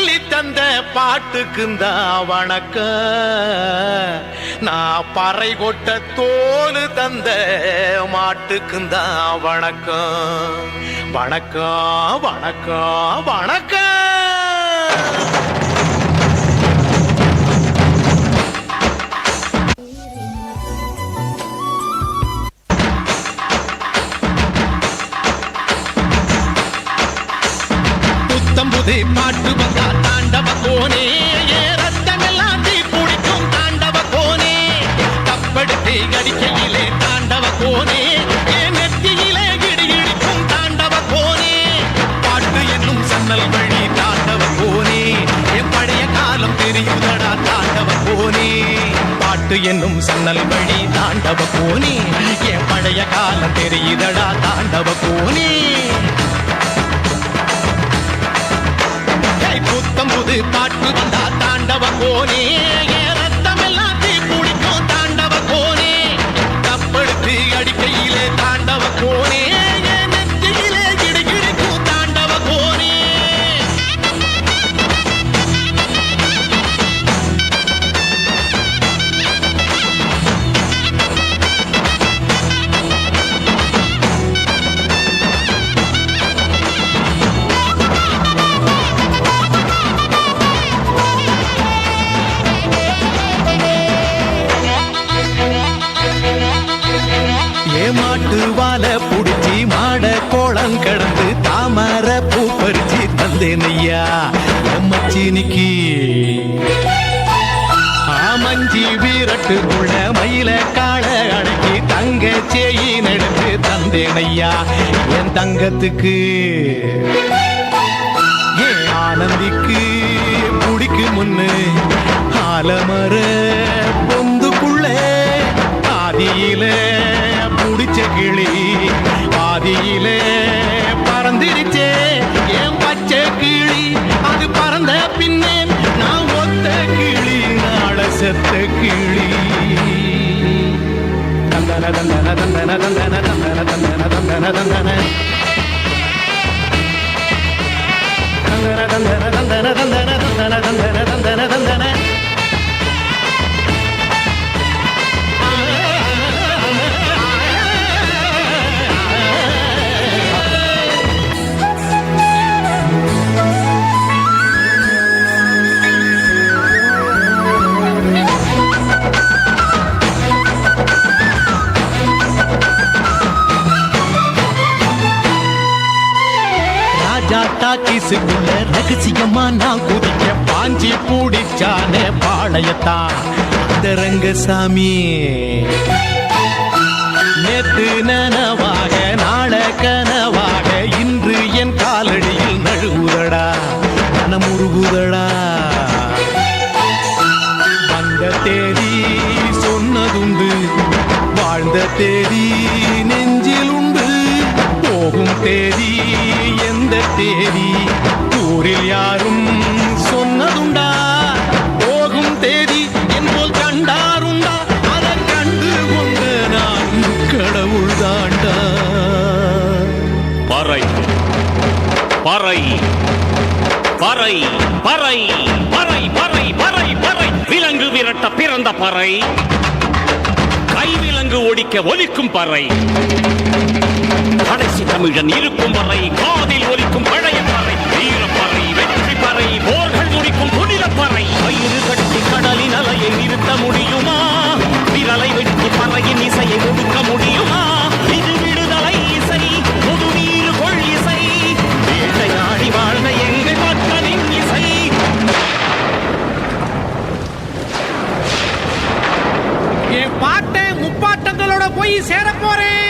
சொல்லி தந்த பாட்டுக்குந்தா வணக்க. நான் பறை கொட்ட தோலு தந்த மாட்டுக்குந்தா வணக்கம். வணக்கம் வணக்கம் வணக்கம் புத்தம்புது பாட்டு வந்தா தாண்டவ கோனே. ஏ ரத்தமெல்லாம் தீ பிடிக்கும் தாண்டவ கோனே. தப்படுத்து அடிக்கையிலே தாண்டவ கோனே. நெத்தியிலே இடி இடிக்கும் தாண்டவ கோனே. பாட்டு என்னும் சன்னல் வழி தாண்டவ கோனே. என் பழைய காலம் தெரியுதடா தாண்டவ கோனே. பாட்டு என்னும் சன்னல் வழி தாண்டவ கோனே. என் பழைய காலம் தெரியுதடா தாண்டவ கோனே. வந்து காட்டுகின்றார் தாண்டவ கோனே. கோலம் கடந்து தாமர பூ பறிச்சு தந்தேன் ஐயா எம்மச்சினிக்கு. ஆமஞ்சி வீரட்டுக்குள்ள மயில கால அடக்கி தங்க சேயின் எடுத்து தந்தேன் ஐயா என் தங்கத்துக்கு. ஏன் ஆனந்திக்கு குடிக்கு முன்னு. ஆலமர பொந்துக்குள்ளே ஆதியில புடிச்ச கிளி. பாதியிலே பறந்திருச்சே ஏன் பச்சை கிளி அது பறந்த பின்னே நான் ஒத்த கிளி நாள செத்த கிளி தந்தன தந்தன தந்தன தந்தன தந்தன தந்தன தந்தன தந்தன தந்தன தந்தன தந்தன தந்தன தந்தன தந்தன ராஜா கிசுக்குள்ள ரகசியமா நான் குதிக்க பாஞ்சி பூடிச்சானே பாளையத்தான் அந்த ரங்கசாமி. நேத்து நனவாக நாள கனவாக இன்று என் காலடியில் நழுவுதடா மனமுருகுதடா வந்த தேதி சொன்னதுண்டு வாழ்ந்த தேதி நெஞ்சில் உண்டு போகும் தேதி எந்த தேதி? ஊரில் யாரும் சொன்னதுண்டா? போகும் தேதி என்போல் கண்டாருண்டா? அதை கண்டு கொண்ட நான் கடவுள் தாண்டா. பறை பறை பறை பறை பறை பறை பறை பறை. விலங்கு விரட்ட பிறந்த பறை. கைவிலங்கு ஒடிக்க ஒலிக்கும் பறை. கடைசி தமிழன் இருக்கும் வரை காதில் ஒலிக்கும் பழைய பறை வீரப்பறை வெற்றி பறை போர்கள் துடிக்கும் புனிதப்பறை வயிறு கட்டி கடலின் அலையை நிறுத்த முடியுமா? விரலை வெட்டி பறையின் இசையை ஒடுக்க முடியுமா? இது விடுதலை இசை புது வீறு பாட்டை முப்பாட்டங்களோட போய் சேரப்போறேன்